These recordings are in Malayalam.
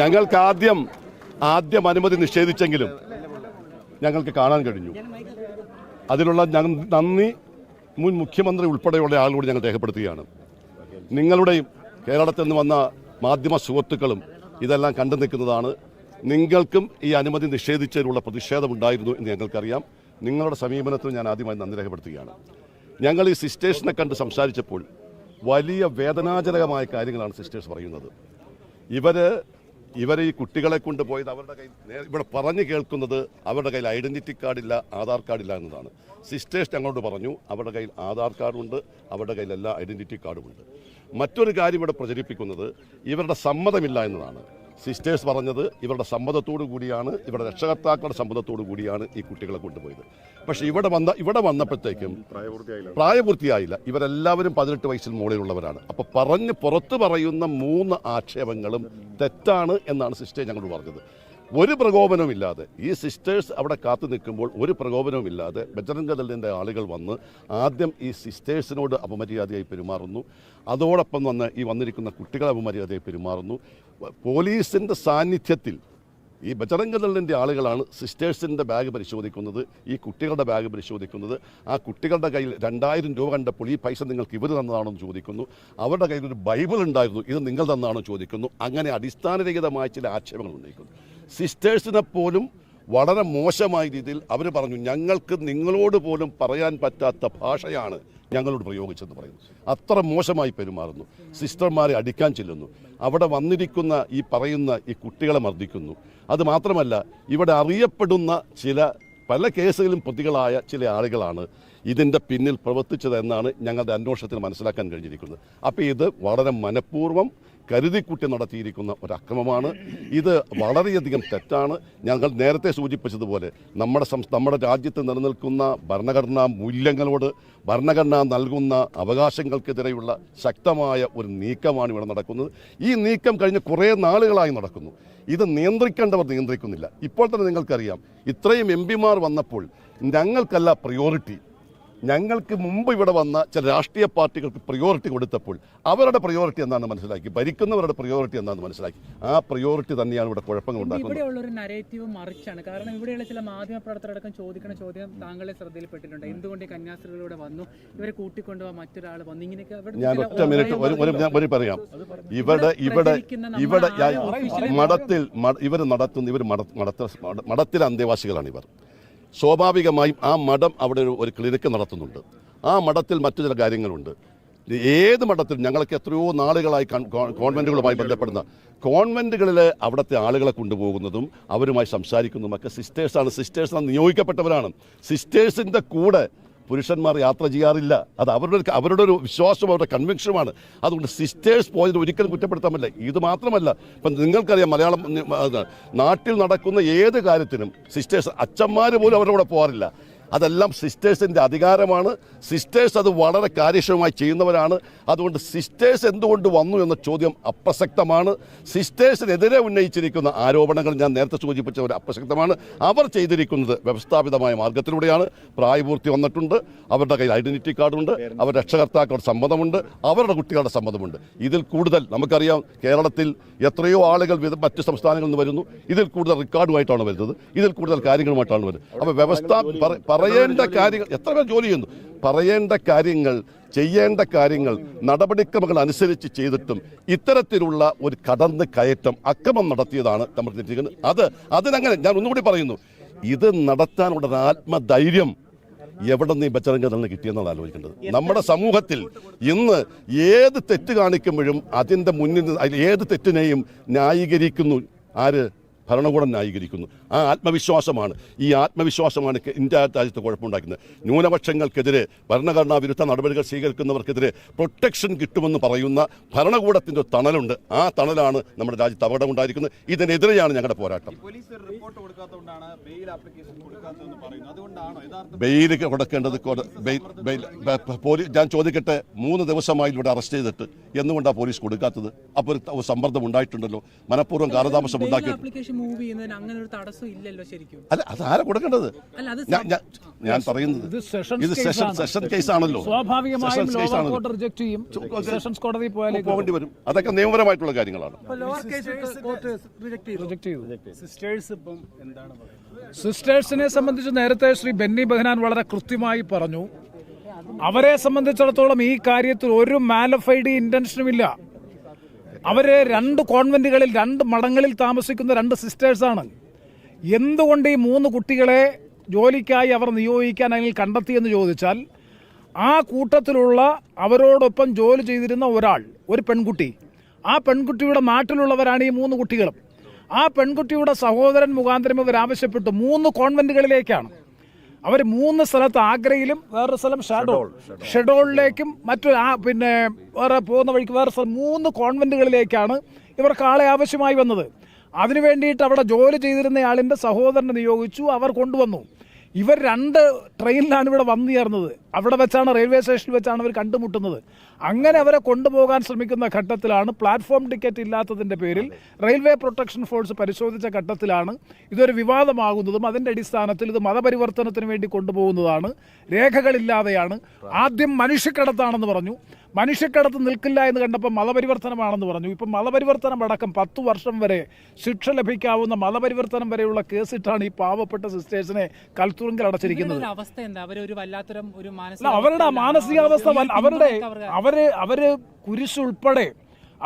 ഞങ്ങൾക്ക് ആദ്യം ആദ്യം അനുമതി നിഷേധിച്ചെങ്കിലും ഞങ്ങൾക്ക് കാണാൻ കഴിഞ്ഞു. അതിലുള്ള ഞങ്ങൾ നന്ദി മുൻ മുഖ്യമന്ത്രി ഉൾപ്പെടെയുള്ള ആളുകളോട് ഞങ്ങൾ രേഖപ്പെടുത്തുകയാണ്. നിങ്ങളുടെയും കേരളത്തിൽ നിന്ന് വന്ന മാധ്യമ സുഹൃത്തുക്കളും ഇതെല്ലാം കണ്ടു നിൽക്കുന്നതാണ്. നിങ്ങൾക്കും ഈ അനുമതി നിഷേധിച്ചതിലുള്ള പ്രതിഷേധമുണ്ടായിരുന്നു എന്ന് ഞങ്ങൾക്കറിയാം. നിങ്ങളുടെ സമീപനത്തിന് ഞാൻ ആദ്യമായി നന്ദി രേഖപ്പെടുത്തുകയാണ്. ഞങ്ങൾ ഈ സിസ്റ്റേഴ്സിനെ കണ്ട് സംസാരിച്ചപ്പോൾ വലിയ വേദനാജനകമായ കാര്യങ്ങളാണ് സിസ്റ്റേഴ്സ് പറയുന്നത്. ഇവർ ഇവരെ ഈ കുട്ടികളെ കൊണ്ട് പോയത് അവരുടെ കയ്യിൽ ഇവിടെ പറഞ്ഞു കേൾക്കുന്നത് അവരുടെ കയ്യിൽ ഐഡന്റിറ്റി കാർഡില്ല ആധാർ കാർഡില്ല എന്നതാണ്. സിസ്റ്റേഴ്സ് ഞങ്ങളോട് പറഞ്ഞു അവരുടെ കയ്യിൽ ആധാർ കാർഡുണ്ട് അവരുടെ കയ്യിൽ എല്ലാ ഐഡന്റിറ്റി കാർഡുമുണ്ട് മറ്റൊരു കാര്യം ഇവിടെ പ്രചരിപ്പിക്കുന്നത് ഇവരുടെ സമ്മതമില്ല എന്നതാണ്. സിസ്റ്റേഴ്സ് പറഞ്ഞത് ഇവരുടെ സമ്മതത്തോടു കൂടിയാണ് ഇവരുടെ രക്ഷകർത്താക്കളുടെ സമ്മതത്തോടു കൂടിയാണ് ഈ കുട്ടികളെ കൊണ്ടുപോയത്. പക്ഷേ ഇവിടെ വന്ന ഇവിടെ വന്നപ്പോഴത്തേക്കും പ്രായപൂർത്തിയായില്ല. ഇവരെല്ലാവരും പതിനെട്ട് വയസ്സിൽ മുകളിലുള്ളവരാണ്. അപ്പോൾ പറഞ്ഞ് പുറത്ത് പറയുന്ന മൂന്ന് ആക്ഷേപങ്ങളും തെറ്റാണ് എന്നാണ് സിസ്റ്റേ ഞങ്ങളോട് പറഞ്ഞത്. ഒരു പ്രകോപനവുമില്ലാതെ ഈ സിസ്റ്റേഴ്സ് അവിടെ കാത്തു നിൽക്കുമ്പോൾ ഒരു പ്രകോപനവുമില്ലാതെ ബജറംഗദളിന്റെ ആളുകൾ വന്ന് ആദ്യം ഈ സിസ്റ്റേഴ്സിനോട് അപമര്യാദയായി പെരുമാറുന്നു. അതോടൊപ്പം വന്ന് ഈ വന്നിരിക്കുന്ന കുട്ടികളെ അപമര്യാദയായി പെരുമാറുന്നു. പോലീസിന്റെ സാന്നിധ്യത്തിൽ ഈ ബജറംഗദളിന്റെ ആളുകളാണ് സിസ്റ്റേഴ്സിന്റെ ബാഗ് പരിശോധിക്കുന്നത് ഈ കുട്ടികളുടെ ബാഗ് പരിശോധിക്കുന്നത്. ആ കുട്ടികളുടെ കയ്യിൽ രണ്ടായിരം രൂപ കണ്ടപ്പോൾ ഈ പൈസ നിങ്ങൾക്ക് ഇവർ തന്നതാണെന്ന് ചോദിക്കുന്നു. അവരുടെ കയ്യിൽ ഒരു ബൈബിൾ ഉണ്ടായിരുന്നു ഇത് നിങ്ങൾ തന്നതാണോ ചോദിക്കുന്നു. അങ്ങനെ അടിസ്ഥാനരഹിതമായ ചില ആക്ഷേപങ്ങൾ ഉന്നയിക്കുന്നു. സിസ്റ്റേഴ്സിനെ പോലും വളരെ മോശമായ രീതിയിൽ അവർ പറഞ്ഞു ഞങ്ങൾക്ക് നിങ്ങളോട് പോലും പറയാൻ പറ്റാത്ത ഭാഷയാണ് ഞങ്ങളോട് പ്രയോഗിച്ചെന്ന് പറയുന്നു. അത്ര മോശമായി പെരുമാറുന്നു. സിസ്റ്റർമാരെ അടിക്കാൻ ചെല്ലുന്നു. അവിടെ വന്നിരിക്കുന്ന ഈ പറയുന്ന ഈ കുട്ടികളെ മർദ്ദിക്കുന്നു. അത് മാത്രമല്ല ഇവിടെ അറിയപ്പെടുന്ന ചില പല കേസുകളിലും പ്രതികളായ ചില ആളുകളാണ് ഇതിന്റെ പിന്നിൽ പ്രവർത്തിച്ചത് എന്നാണ് ഞങ്ങളുടെ അന്വേഷണത്തിന് മനസ്സിലാക്കാൻ കഴിഞ്ഞിരിക്കുന്നത്. അപ്പോൾ ഇത് വളരെ മനഃപൂർവം കരുതിക്കുട്ടി നടത്തിയിരിക്കുന്ന ഒരു അക്രമമാണ് ഇത് വളരെയധികം തെറ്റാണ്. ഞങ്ങൾ നേരത്തെ സൂചിപ്പിച്ചതുപോലെ നമ്മുടെ നമ്മുടെ രാജ്യത്ത് നിലനിൽക്കുന്ന ഭരണഘടനാ മൂല്യങ്ങളോട് ഭരണഘടന നൽകുന്ന അവകാശങ്ങൾക്കെതിരെയുള്ള ശക്തമായ ഒരു നീക്കമാണ് ഇവിടെ നടക്കുന്നത്. ഈ നീക്കം കഴിഞ്ഞ കുറേ നാളുകളായി നടക്കുന്നു. ഇത് നിയന്ത്രിക്കേണ്ടവർ നിയന്ത്രിക്കുന്നില്ല. ഇപ്പോൾ തന്നെ നിങ്ങൾക്കറിയാം ഇത്രയും എം പിമാർ വന്നപ്പോൾ ഞങ്ങൾക്കല്ല പ്രിയോറിറ്റി ഞങ്ങൾക്ക് മുമ്പ് ഇവിടെ വന്ന ചില രാഷ്ട്രീയ പാർട്ടികൾക്ക് പ്രയോറിറ്റി കൊടുത്തപ്പോൾ അവരുടെ പ്രയോറിറ്റി എന്താണെന്ന് മനസ്സിലാക്കി. ഭരിക്കുന്നവരുടെ പ്രയോറിറ്റി എന്താണെന്ന് മനസ്സിലാക്കി. ആ പ്രയോറിറ്റി തന്നെയാണ് ഇവിടെ കുഴപ്പങ്ങൾ ഉണ്ടാക്കുന്നത്. ഇവിടെയുള്ള ഒരു നരേറ്റീവ് മറിച്ചാണ്. കാരണം ഇവിടെയുള്ള ചില മാധ്യമ പ്രവർത്തകരടക്കം ചോദിക്കുന്ന ചോദ്യം താങ്കളെ ശ്രദ്ധയിൽപ്പെട്ടിട്ടുണ്ട്. എന്തുകൊണ്ട് ഈ കന്യാസ്ത്രീകളിലൂടെ വന്നു? ഇവരെ കൂട്ടിക്കൊണ്ടുപോകാൻ മറ്റൊരാൾ വന്നു. ഇങ്ങനെയൊക്കെ ഞാൻ ഒറ്റ മിനിറ്റ് ഒരു പറയാം. ഇവിടെ ഇവിടെ ഇവിടെ മഠത്തിൽ ഇവർ നടത്തുന്ന ഇവർ മഠ മഠത്തിൽ മഠത്തിലെ അന്തേവാസികളാണ് ഇവർ സ്വാഭാവികമായും ആ മഠം അവിടെ ഒരു- ക്ലിനിക്ക് നടത്തുന്നുണ്ട്. ആ മഠത്തിൽ മറ്റു ചില കാര്യങ്ങളുണ്ട്. ഏത് മഠത്തിലും ഞങ്ങൾക്ക് എത്രയോ നാളുകളായി കോൺവെന്റുകളുമായി ബന്ധപ്പെടുന്ന കോൺവെന്റുകളിൽ അവിടുത്തെ ആളുകളെ കൊണ്ടുപോകുന്നതും അവരുമായി സംസാരിക്കുന്നതും ഒക്കെ സിസ്റ്റേഴ്സാണ് സിസ്റ്റേഴ്സാണ് നിയോഗിക്കപ്പെട്ടവരാണ്. സിസ്റ്റേഴ്സിന്റെ കൂടെ പുരുഷന്മാർ യാത്ര ചെയ്യാറില്ല. അത് അവരുടെ അവരുടെ ഒരു വിശ്വാസം അവരുടെ കൺവിക്ഷനുമാണ് അതുകൊണ്ട് സിസ്റ്റേഴ്സ് പോയത് ഒരിക്കലും കുറ്റപ്പെടുത്താൻ പറ്റില്ല. ഇത് മാത്രമല്ല ഇപ്പം നിങ്ങൾക്കറിയാം മലയാളം നാട്ടിൽ നടക്കുന്ന ഏത് കാര്യത്തിനും സിസ്റ്റേഴ്സ് അച്ഛന്മാർ പോലും അവരുടെ കൂടെ പോകാറില്ല. അതെല്ലാം സിസ്റ്റേഴ്സിന്റെ അധികാരമാണ്. സിസ്റ്റേഴ്സ് അത് വളരെ കാര്യക്ഷമമായി ചെയ്യുന്നവരാണ്. അതുകൊണ്ട് സിസ്റ്റേഴ്സ് എന്തുകൊണ്ട് വന്നു എന്ന ചോദ്യം അപ്രസക്തമാണ്. സിസ്റ്റേഴ്സിനെതിരെ ഉന്നയിച്ചിരിക്കുന്ന ആരോപണങ്ങൾ ഞാൻ നേരത്തെ സൂചിപ്പിച്ചവർ അപ്രസക്തമാണ്. അവർ ചെയ്തിരിക്കുന്നത് വ്യവസ്ഥാപിതമായ മാർഗത്തിലൂടെയാണ്. പ്രായപൂർത്തി വന്നിട്ടുണ്ട്. അവരുടെ കയ്യിൽ ഐഡന്റിറ്റി കാർഡുണ്ട് അവർ രക്ഷകർത്താക്കളുടെ സമ്മതമുണ്ട്. അവരുടെ കുട്ടികളുടെ സമ്മതമുണ്ട്. ഇതിൽ കൂടുതൽ നമുക്കറിയാം കേരളത്തിൽ എത്രയോ ആളുകൾ മറ്റ് സംസ്ഥാനങ്ങളിൽ നിന്ന് വരുന്നു. ഇതിൽ കൂടുതൽ റെക്കോർഡുമായിട്ടാണ് വരുന്നത്. ഇതിൽ കൂടുതൽ കാര്യങ്ങളുമായിട്ടാണ് വരുന്നത്. അപ്പോൾ വ്യവസ്ഥ പറയേണ്ട കാര്യങ്ങൾ എത്ര പേർ ജോലി ചെയ്യുന്നു? പറയേണ്ട കാര്യങ്ങൾ ചെയ്യേണ്ട കാര്യങ്ങൾ നടപടിക്രമങ്ങൾ അനുസരിച്ച് ചെയ്തിട്ടും ഇത്തരത്തിലുള്ള ഒരു കടന്ന് കയറ്റം അക്രമം നടത്തിയതാണ് നമ്മൾ തിരിച്ചിരിക്കുന്നത് അത് അതിനങ്ങനെ ഞാൻ ഒന്നുകൂടി പറയുന്നു. ഇത് നടത്താനുള്ള ആത്മധൈര്യം എവിടെ നിന്ന് ഈ ബച്ചറംഗതളിന് കിട്ടിയെന്നാണ് ആലോചിക്കേണ്ടത്. നമ്മുടെ സമൂഹത്തിൽ ഇന്ന് ഏത് തെറ്റ് കാണിക്കുമ്പോഴും അതിന്റെ മുന്നിൽ ഏത് തെറ്റിനെയും ന്യായീകരിക്കുന്നു. ആര്? ഭരണകൂടം ന്യായീകരിക്കുന്നു. ആ ആത്മവിശ്വാസമാണ്. ഈ ആത്മവിശ്വാസമാണ് ഇന്ത്യ രാജ്യത്ത് കുഴപ്പമുണ്ടാക്കുന്നത്. ന്യൂനപക്ഷങ്ങൾക്കെതിരെ ഭരണഘടനാ വിരുദ്ധ നടപടികൾ സ്വീകരിക്കുന്നവർക്കെതിരെ പ്രൊട്ടക്ഷൻ കിട്ടുമെന്ന് പറയുന്ന ഭരണകൂടത്തിന്റെ ഒരു തണലുണ്ട്. ആ തണലാണ് നമ്മുടെ രാജ്യത്ത് അപകടമുണ്ടായിരിക്കുന്നത്. ഇതിനെതിരെയാണ് ഞങ്ങളുടെ പോരാട്ടം. പോലീസ് റിപ്പോർട്ട് കൊടുക്കാത്തതുകൊണ്ടാണ് ബെയിൽ ആപ്ലിക്കേഷൻ കൊടുക്കാത്തതെന്ന് പറയുന്നു അതുകൊണ്ടാണോ? യഥാർത്ഥ ബെയിൽ കൊടുക്കേണ്ടത് പോലീസ് ഞാൻ ചോദിക്കട്ടെ മൂന്ന് ദിവസമായി ഇവിടെ അറസ്റ്റ് ചെയ്തിട്ട് എന്തുകൊണ്ടാണ് പോലീസ് കൊടുക്കാത്തത്? അപ്പോൾ ഒരു സമ്മർദ്ദം ഉണ്ടായിട്ടുണ്ടല്ലോ. മനഃപൂർവം കാലതാമസം ഉണ്ടാക്കിയിട്ടുണ്ട്. ഉണ്ടാക്കിയിട്ട് മൂവ് ചെയ്യുന്നതിന് അങ്ങനെ ഒരു തടസ്സം ഇല്ലല്ലോ ശരിക്കും. അല്ല അത് ആരാ കൊടുക്കേണ്ടത്? അല്ല അത് ഞാൻ- ഞാൻ- ഞാൻ പറയുന്നത് ഇത് സെഷൻ ഇത് സെഷൻ കേസ് ആണല്ലോ. സ്വാഭാവികമായും സെഷൻസ് ലോവർ കേസാണല്ലോ. കോർട്ട് റിജക്ട് ചെയ്യും. സെഷൻസ് കോടതി പോയാലേ പോകേണ്ടി വരും. അതൊക്കെ നിയമപരമായിട്ടുള്ള കാര്യങ്ങളാണ്. റിജക്ട് ചെയ്തു. സിസ്റ്റേഴ്സിനെ സംബന്ധിച്ച് നേരത്തെ ശ്രീ ബെന്നി ബെഹനാൻ വളരെ കൃത്യമായി പറഞ്ഞു. അവരെ സംബന്ധിച്ചിടത്തോളം ഈ കാര്യത്തിൽ ഒരു മാലഫൈഡ് ഇന്റൻഷനും ഇല്ല. അവർ രണ്ട് കോൺവെന്റുകളിൽ രണ്ട് മഠങ്ങളിൽ താമസിക്കുന്ന രണ്ട് സിസ്റ്റേഴ്സാണ്. എന്തുകൊണ്ട് ഈ മൂന്ന് കുട്ടികളെ ജോലിക്കായി അവർ നിയോഗിക്കാൻ അല്ലെങ്കിൽ കണ്ടെത്തിയെന്ന് ചോദിച്ചാൽ ആ കൂട്ടത്തിലുള്ള അവരോടൊപ്പം ജോലി ചെയ്തിരുന്ന ഒരാൾ ഒരു പെൺകുട്ടി. ആ പെൺകുട്ടിയുടെ നാട്ടിലുള്ളവരാണ് ഈ മൂന്ന് കുട്ടികളും. ആ പെൺകുട്ടിയുടെ സഹോദരൻ മുഖാന്തരം ഇവർ ആവശ്യപ്പെട്ടു. മൂന്ന് കോൺവെന്റുകളിലേക്കാണ്. അവർ മൂന്ന് സ്ഥലത്ത് ആഗ്രയിലും വേറൊരു സ്ഥലം ഷെഡോൾ ഷെഡോളിലേക്കും മറ്റു ആ പിന്നെ വേറെ പോകുന്ന വഴിക്ക് വേറെ സ്ഥലം മൂന്ന് കോൺവെന്റുകളിലേക്കാണ് ഇവർക്ക് ആളെ ആവശ്യമായി വന്നത്. അതിനു വേണ്ടിയിട്ട് അവിടെ ജോലി ചെയ്തിരുന്ന ആളിന്റെ സഹോദരനെ നിയോഗിച്ചു അവർ കൊണ്ടുവന്നു. ഇവർ രണ്ട് ട്രെയിനിലാണ് ഇവിടെ വന്നു ചേർന്നത്. അവിടെ വെച്ചാണ് റെയിൽവേ സ്റ്റേഷനിൽ വെച്ചാണ് അവർ കണ്ടുമുട്ടുന്നത്. അങ്ങനെ അവരെ കൊണ്ടുപോകാൻ ശ്രമിക്കുന്ന ഘട്ടത്തിലാണ് പ്ലാറ്റ്ഫോം ടിക്കറ്റ് ഇല്ലാത്തതിന്റെ പേരിൽ റെയിൽവേ പ്രൊട്ടക്ഷൻ ഫോഴ്സ് പരിശോധിച്ച ഘട്ടത്തിലാണ് ഇതൊരു വിവാദമാകുന്നതും അതിന്റെ അടിസ്ഥാനത്തിൽ ഇത് മതപരിവർത്തനത്തിന് വേണ്ടി കൊണ്ടുപോകുന്നതാണ്. രേഖകളില്ലാതെയാണ്. ആദ്യം മനുഷ്യക്കടത്താണെന്ന് പറഞ്ഞു. മനുഷ്യക്കടത്ത് നിൽക്കില്ല എന്ന് കണ്ടപ്പോൾ മതപരിവർത്തനമാണെന്ന് പറഞ്ഞു. ഇപ്പം മതപരിവർത്തനം അടക്കം പത്തു വർഷം വരെ ശിക്ഷ ലഭിക്കാവുന്ന മതപരിവർത്തനം വരെയുള്ള കേസിട്ടാണ് ഈ പാവപ്പെട്ട സിസ്റ്റേഴ്സിനെ കൽത്തുറുങ്കിൽ അടച്ചിരിക്കുന്നത്. അവസ്ഥ എന്താ? അവരൊരു വല്ലാത്തൊരു ഒരു അവരുടെ മാനസികാവസ്ഥ വല്ല- അവർ അവർ കുരിശുൾപ്പെടെ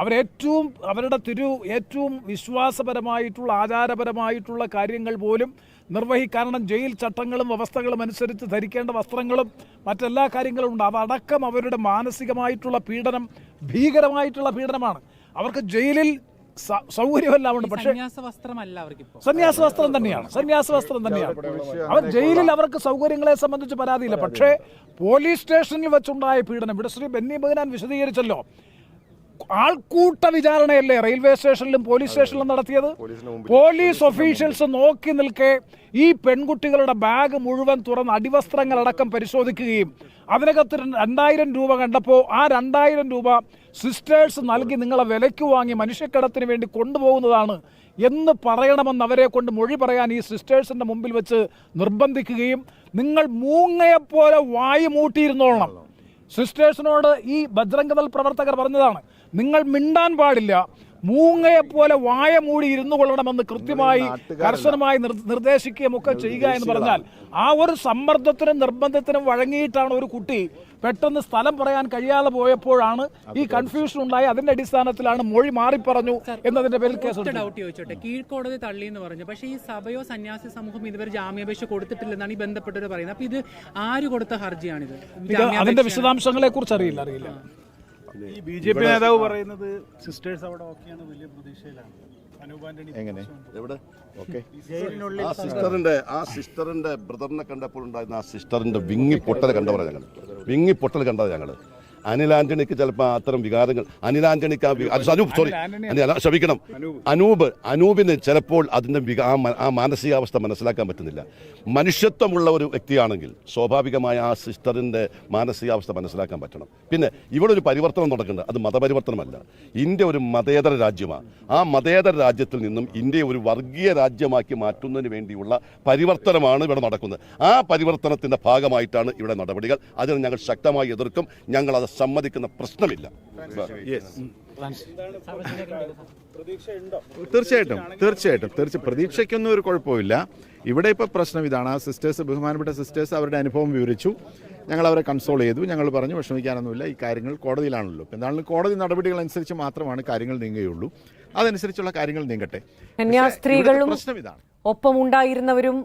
അവരേറ്റവും അവരുടെ തിരു ഏറ്റവും വിശ്വാസപരമായിട്ടുള്ള ആചാരപരമായിട്ടുള്ള കാര്യങ്ങൾ പോലും നിർവഹിക്കാരണം ജയിൽ ചട്ടങ്ങളും വ്യവസ്ഥകളും അനുസരിച്ച് ധരിക്കേണ്ട വസ്ത്രങ്ങളും മറ്റെല്ലാ കാര്യങ്ങളും ഉണ്ട്. അതടക്കം അവരുടെ മാനസികമായിട്ടുള്ള പീഡനം ഭീകരമായിട്ടുള്ള പീഡനമാണ്. അവർക്ക് ജയിലിൽ സൗകര്യമെല്ലാം പക്ഷേ സന്യാസ വസ്ത്രം തന്നെയാണ്. സന്യാസ വസ്ത്രം തന്നെയാണ്. അവർ ജയിലിൽ അവർക്ക് സൗകര്യങ്ങളെ സംബന്ധിച്ച് പരാതിയില്ല. പക്ഷേ പോലീസ് സ്റ്റേഷനിൽ വെച്ചുണ്ടായ പീഡനം ഇവിടെ ശ്രീ ബെന്നി ബഹനാൻ വിശദീകരിച്ചല്ലോ. ആൾക്കൂട്ട വിചാരണയല്ലേ റെയിൽവേ സ്റ്റേഷനിലും പോലീസ് സ്റ്റേഷനിലും നടത്തിയത്? പോലീസ് ഒഫീഷ്യൽസ് നോക്കി നിൽക്കെ ഈ പെൺകുട്ടികളുടെ ബാഗ് മുഴുവൻ തുറന്ന് അടിവസ്ത്രങ്ങളടക്കം പരിശോധിക്കുകയും അതിനകത്ത് രണ്ടായിരം രൂപ കണ്ടപ്പോൾ ആ രണ്ടായിരം രൂപ സിസ്റ്റേഴ്സ് നൽകി നിങ്ങളെ വിലയ്ക്ക് വാങ്ങി മനുഷ്യക്കടത്തിന് വേണ്ടി കൊണ്ടുപോകുന്നതാണ് എന്ന് പറയണമെന്ന് അവരെ കൊണ്ട് മൊഴി പറയാൻ ഈ സിസ്റ്റേഴ്സിന്റെ മുമ്പിൽ വെച്ച് നിർബന്ധിക്കുകയും നിങ്ങൾ മൂങ്ങയെപ്പോലെ വായി മൂട്ടിയിരുന്നോളണം സിസ്റ്റേഴ്സിനോട് ഈ ബജ്രംഗദൾ പ്രവർത്തകർ പറഞ്ഞതാണ് നിങ്ങൾ മിണ്ടാൻ പാടില്ല. മൂങ്ങയെ പോലെ വായ മൂടി ഇരുന്നു കൊള്ളണമെന്ന് കൃത്യമായി കർശനമായി നിർ- നിർദ്ദേശിക്കുകയും ഒക്കെ ചെയ്യുക എന്ന് പറഞ്ഞാൽ ആ ഒരു സമ്മർദ്ദത്തിനും നിർബന്ധത്തിനും വഴങ്ങിയിട്ടാണ് ഒരു കുട്ടി പെട്ടെന്ന് സ്ഥലം പറയാൻ കഴിയാതെ പോയപ്പോഴാണ് ഈ കൺഫ്യൂഷൻ ഉണ്ടായി. അതിന്റെ അടിസ്ഥാനത്തിലാണ് മൊഴി മാറിപ്പറഞ്ഞു എന്നതിന്റെ പേരിൽ കേസ് ഡൗട്ട് ചോദിച്ചോട്ടെ. കീഴ്ക്കോടതി തള്ളി എന്ന് പറഞ്ഞു. പക്ഷേ ഈ സഭയോ സന്യാസി സമൂഹം ഇതുവരെ ജാമ്യാപേക്ഷ കൊടുത്തിട്ടില്ലെന്നാണ് ഈ ബന്ധപ്പെട്ടവർ പറയുന്നത്. അപ്പൊ ഇത് ആര് കൊടുത്ത ഹർജിയാണിത്? ഇത് അതിന്റെ വിശദാംശങ്ങളെ കുറിച്ച് അറിയില്ല അറിയില്ല. ഈ ബി ജെ പി നേതാവ് പറയുന്നത് സിസ്റ്റേഴ്സ് അവിടെ ഓക്കെയാണ് വലിയ പ്രതീക്ഷയിലാണ്. എങ്ങനെ? എവിടെ? ഓക്കെ ആ സിസ്റ്ററിന്റെ ആ സിസ്റ്ററിന്റെ ബ്രദറിനെ കണ്ടപ്പോൾ ഉണ്ടായിരുന്ന ആ സിസ്റ്ററിന്റെ വിങ്ങി പൊട്ടൽ കണ്ടവരാണ് ഞങ്ങൾ വിങ്ങി പൊട്ടൽ കണ്ടത് ഞങ്ങൾ അനിൽ ആന്റണിക്ക് ചിലപ്പോൾ അത്തരം വികാരങ്ങൾ അനിൽ ആന്റണിക്ക് ആ അനൂപ് സോറി അനിൽ ക്ഷമിക്കണം. അനൂപ്. അനൂപിന് ചിലപ്പോൾ അതിന്റെ വിക- ആ മാനസികാവസ്ഥ മനസ്സിലാക്കാൻ പറ്റുന്നില്ല. മനുഷ്യത്വമുള്ള ഒരു വ്യക്തിയാണെങ്കിൽ സ്വാഭാവികമായ ആ സിസ്റ്ററിന്റെ മാനസികാവസ്ഥ മനസ്സിലാക്കാൻ പറ്റണം. പിന്നെ ഇവിടെ ഒരു പരിവർത്തനം നടക്കുന്നുണ്ട്. അത് മതപരിവർത്തനമല്ല. ഇന്ത്യ ഒരു മതേതര രാജ്യമാണ് ആ മതേതര രാജ്യത്തിൽ നിന്നും ഇന്ത്യയെ ഒരു വർഗീയ രാജ്യമാക്കി മാറ്റുന്നതിന് വേണ്ടിയുള്ള പരിവർത്തനമാണ് ഇവിടെ നടക്കുന്നത്. ആ പരിവർത്തനത്തിന്റെ ഭാഗമായിട്ടാണ് ഇവിടെ നടപടികൾ. അതിന് ഞങ്ങൾ ശക്തമായി എതിർക്കും. ഞങ്ങൾ അത് സമ്മതിക്കുന്ന പ്രശ്നമില്ല. തീർച്ചയായിട്ടും തീർച്ചയായിട്ടും തീർച്ച പ്രതീക്ഷയ്ക്കൊന്നും ഒരു കുഴപ്പമില്ല ഇവിടെ ഇപ്പോൾ പ്രശ്നം ഇതാണ്. ആ സിസ്റ്റേഴ്സ് ബഹുമാനപ്പെട്ട സിസ്റ്റേഴ്സ് അവരുടെ അനുഭവം വിവരിച്ചു. ഞങ്ങൾ അവരെ കൺസോൾ ചെയ്തു. ഞങ്ങൾ പറഞ്ഞു വിഷമിക്കാനൊന്നുമില്ല. ഈ കാര്യങ്ങൾ കോടതിയിലാണല്ലോ. എന്താണെങ്കിലും കോടതി നടപടികൾ അനുസരിച്ച് മാത്രമാണ് കാര്യങ്ങൾ നീങ്ങുകയുള്ളൂ. അതനുസരിച്ചുള്ള കാര്യങ്ങൾ നീങ്ങട്ടെ. കന്യാസ്ത്രീകളും പ്രശ്നം ഇതാണ്. ഒപ്പമുണ്ടായിരുന്നവരും